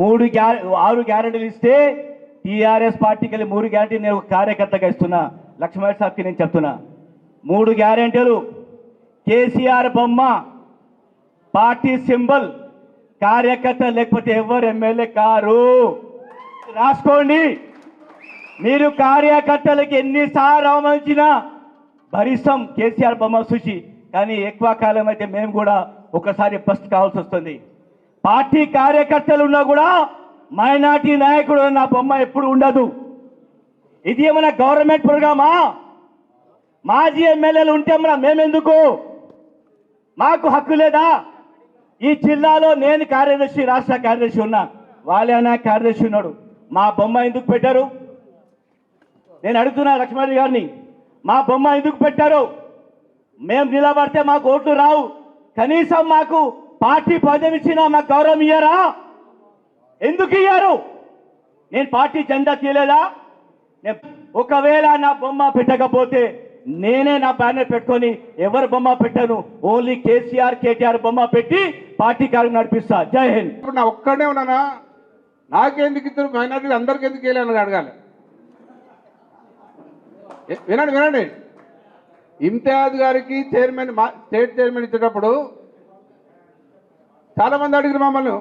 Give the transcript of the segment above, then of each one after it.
మూడు ఆరు గ్యారెంటీలు ఇస్తే టీఆర్ఎస్ పార్టీకి వెళ్ళి మూడు గ్యారెంటీ నేను ఒక కార్యకర్తగా ఇస్తున్నా. లక్ష్మణ్ సాబ్కి నేను చెప్తున్నా. మూడు గ్యారెంటీలు. కేసీఆర్ బొమ్మ పార్టీ సింబల్ కార్యకర్త లేకపోతే ఎవరు ఎమ్మెల్యే కారు? రాసుకోండి. మీరు కార్యకర్తలకు ఎన్నిసార్లు అవమానించినా భరిస్తాం కేసీఆర్ బొమ్మ చూసి. కానీ ఎక్కువ కాలం అయితే మేము కూడా ఒకసారి ఫస్ట్ కావాల్సి వస్తుంది. పార్టీ కార్యకర్తలు ఉన్నా కూడా మైనార్టీ నాయకుడు నా బొమ్మ ఎప్పుడు ఉండదు. ఇది ఏమైనా గవర్నమెంట్ ప్రోగ్రామా? మాజీ ఎమ్మెల్యేలు ఉంటే మన మేమెందుకు? మాకు హక్కు లేదా? ఈ జిల్లాలో నేను కార్యదర్శి రాష్ట్ర కార్యదర్శి ఉన్నా. వాళ్ళైనా కార్యదర్శి ఉన్నాడు. మా బొమ్మ ఎందుకు పెట్టారు? నేను అడుగుతున్నా లక్ష్మణ్ గారిని. మా బొమ్మ ఎందుకు పెట్టారు? మేము నిలబడితే మాకు ఓట్లు రావు. కనీసం మాకు పార్టీ పదవి ఇచ్చినా మాకు గౌరవం ఇయ్యారా? ఎందుకు ఇయ్యారు? నేను పార్టీ జెండా తీయలేదా? నేను ఒకవేళ నా బొమ్మ పెట్టకపోతే నేనే నా బ్యానర్ పెట్టుకొని ఎవరు బొమ్మ పెట్టాను? ఓన్లీ కేసీఆర్ కేటీఆర్ బొమ్మ పెట్టి పార్టీ కార్యం నడిపిస్తా. జై హింద్. ఇప్పుడు నా ఒక్కడే ఉన్నానా? నాకెందుకు ఇద్దరు మైనార్టీ అందరికి ఎందుకు వెళ్ళాను అడగాలి. వినండి వినండి. ఇమ్తియాజ్ గారికి చైర్మన్ మా స్టేట్ చైర్మన్ ఇచ్చేటప్పుడు చాలామంది అడిగారు మమ్మల్ని.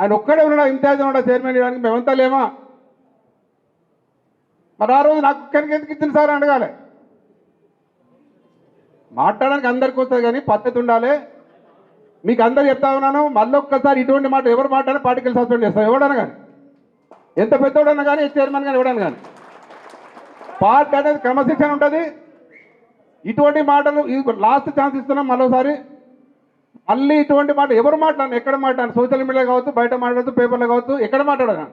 ఆయన ఒక్కడే ఉన్నాడా? ఇమ్తియాజ్ ఉన్నాడా? చైర్మన్ ఇవ్వడానికి మేమంతా లేమా? మరి ఆ రోజు నాకు ఒక్కరికి ఎందుకు ఇచ్చిన సార్ అడగాలి. మాట్లాడడానికి అందరికి వస్తుంది కానీ పద్ధతి ఉండాలి. మీకు అందరు చెప్తా ఉన్నాను మళ్ళీ ఒక్కసారి ఇటువంటి మాట ఎవరు మాట్లాడినా పార్టికల్ సస్పెండ్ చేస్తాం ఎవడన్నా కానీ. ఎంత పెద్దోడన్నా కానీ చైర్మన్ కానీ ఎవడన్నా కానీ. పార్టీ అనేది క్రమశిక్షణ ఉంటుంది. ఇటువంటి మాటలు ఇది లాస్ట్ ఛాన్స్ ఇస్తున్నాం మరోసారి. మళ్ళీ ఇటువంటి మాట ఎవరు మాట్లాడిన? ఎక్కడ మాట్లాడిన? సోషల్ మీడియా కావచ్చు బయట మాట్లాడదు పేపర్లో కావచ్చు ఎక్కడ మాట్లాడనా?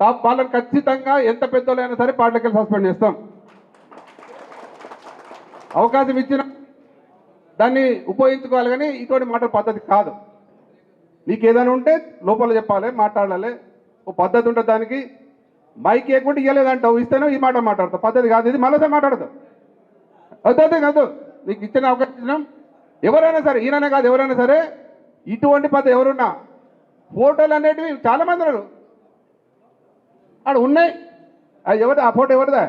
టాప్ వాళ్ళని ఖచ్చితంగా ఎంత పెద్దోళ్ళైనా సరే పాటలకి సస్పెండ్ చేస్తాం. అవకాశం ఇచ్చిన దాన్ని ఉపయోగించుకోవాలి కానీ ఇటువంటి మాట పద్ధతి కాదు. నీకు ఏదైనా ఉంటే లోపల చెప్పాలి మాట్లాడాలి. ఓ పద్ధతి ఉంటుంది దానికి మైక్ ఇవ్వకుండా ఇవ్వలేదంటావు ఇస్తేనే ఈ మాట మాట్లాడతావు. పద్ధతి కాదు ఇది మళ్ళీ మాట్లాడతావు అదే కాదు? నీకు ఇచ్చిన అవకాశం ఇచ్చినాం ఎవరైనా సరే ఈయననే కాదు ఎవరైనా సరే ఇటువంటి పద్ధతి ఎవరున్నా ఫోటోలు అనేటివి చాలామంది ఉన్నారు. అక్కడ ఉన్నాయి. అది ఎవరు ఆ ఫోటో ఎవరిదా?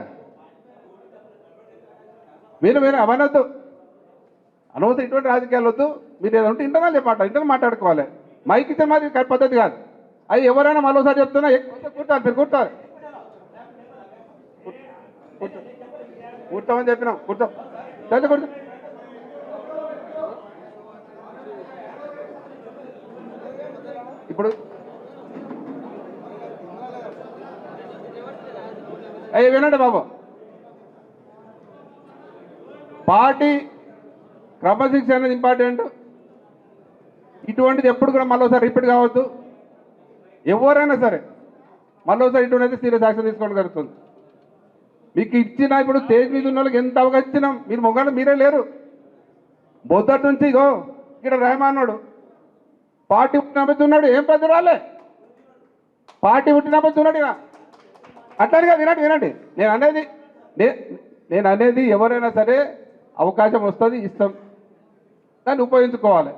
మీరు మీరు అవనొద్దు అనవద్దు ఇటువంటి రాజకీయాలు వద్దు. మీరు ఏదో ఉంటే ఇంటర్నల్ మాట ఇంటర్నల్ మాట్లాడుకోవాలి. మైక్ ఇచ్చే మాది పద్ధతి కాదు. అది ఎవరైనా మరోసారి చెప్తున్నా కూర్చోాలి మీరు కూర్చోాలి కూర్చో కూర్చోమని చెప్పినాం కూర్చో. కూర్చో. ఇప్పుడు అయ్యి వినండి బాబు. పార్టీ క్రమశిక్షణ అనేది ఇంపార్టెంట్ ఇటువంటిది ఎప్పుడు కూడా మళ్ళీసారి రిపీట్ కావద్దు. ఎవరైనా సరే మళ్ళీసారి ఇటువంటి అయితే సీరియస్ యాక్షన్ తీసుకోవడం జరుగుతుంది. మీకు ఇచ్చిన ఇప్పుడు స్టేజ్ మీద ఉన్న వాళ్ళకి ఎంత అవకాశం ఇచ్చినాం? మీరు మొగాళ్ళు మీరే లేరు. మొదటి నుంచి ఇగో ఇక్కడ రెహమానుడు పార్టీ పుట్టినప్పుడు ఏం పెద్ద రాలే. పార్టీ పుట్టినప్పుడు ఉన్నాడు ఇక. అట్లాగే వినండి వినండి. నేను అనేది నేను అనేది ఎవరైనా సరే అవకాశం వస్తుంది ఇస్తాం. దాన్ని ఉపయోగించుకోవాలి.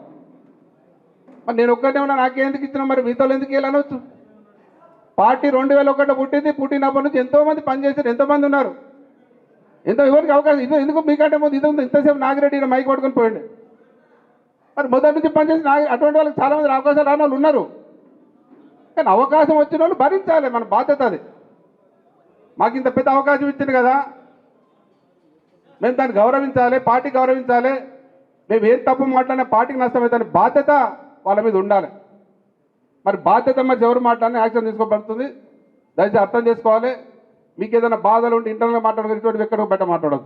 మరి నేను ఒక్కటే ఉన్నా నాకేందుకు ఇచ్చినా మరి? మిగతాలో ఎందుకు వెళ్ళనొచ్చు పార్టీ రెండు వేల ఒకటి పుట్టింది పుట్టినప్పటి నుంచి ఎంతోమంది పనిచేశారు ఎంతోమంది ఉన్నారు. ఎంతో ఎవరికి అవకాశం ఎందుకు మీకంటే ముందు ఇది ఉంది ఇంతసేపు నాగిరెడ్డి మైక్ పట్టుకొని పోయింది మరి మొదటి నుంచి పనిచేసి అటువంటి వాళ్ళకి చాలామంది అవకాశాలు రాని వాళ్ళు ఉన్నారు. కానీ అవకాశం వచ్చిన వాళ్ళు భరించాలి మన బాధ్యత అది మాకు ఇంత పెద్ద అవకాశం ఇచ్చింది కదా. మేము దాన్ని గౌరవించాలి పార్టీ గౌరవించాలి. మేము ఏం తప్పు మాట్లాడినా పార్టీకి నష్టమవుతుంది బాధ్యత వాళ్ళ మీద ఉండాలి. మరి బాధ్యత మరి ఎవరు మాట్లాడినా యాక్షన్ తీసుకోబడుతుంది. దయచేసి అర్థం చేసుకోవాలి. మీకు ఏదైనా బాధలు ఉంటే ఇంటర్నల్ మాట్లాడుకుని ఇటువంటి ఎక్కడ బయట మాట్లాడదు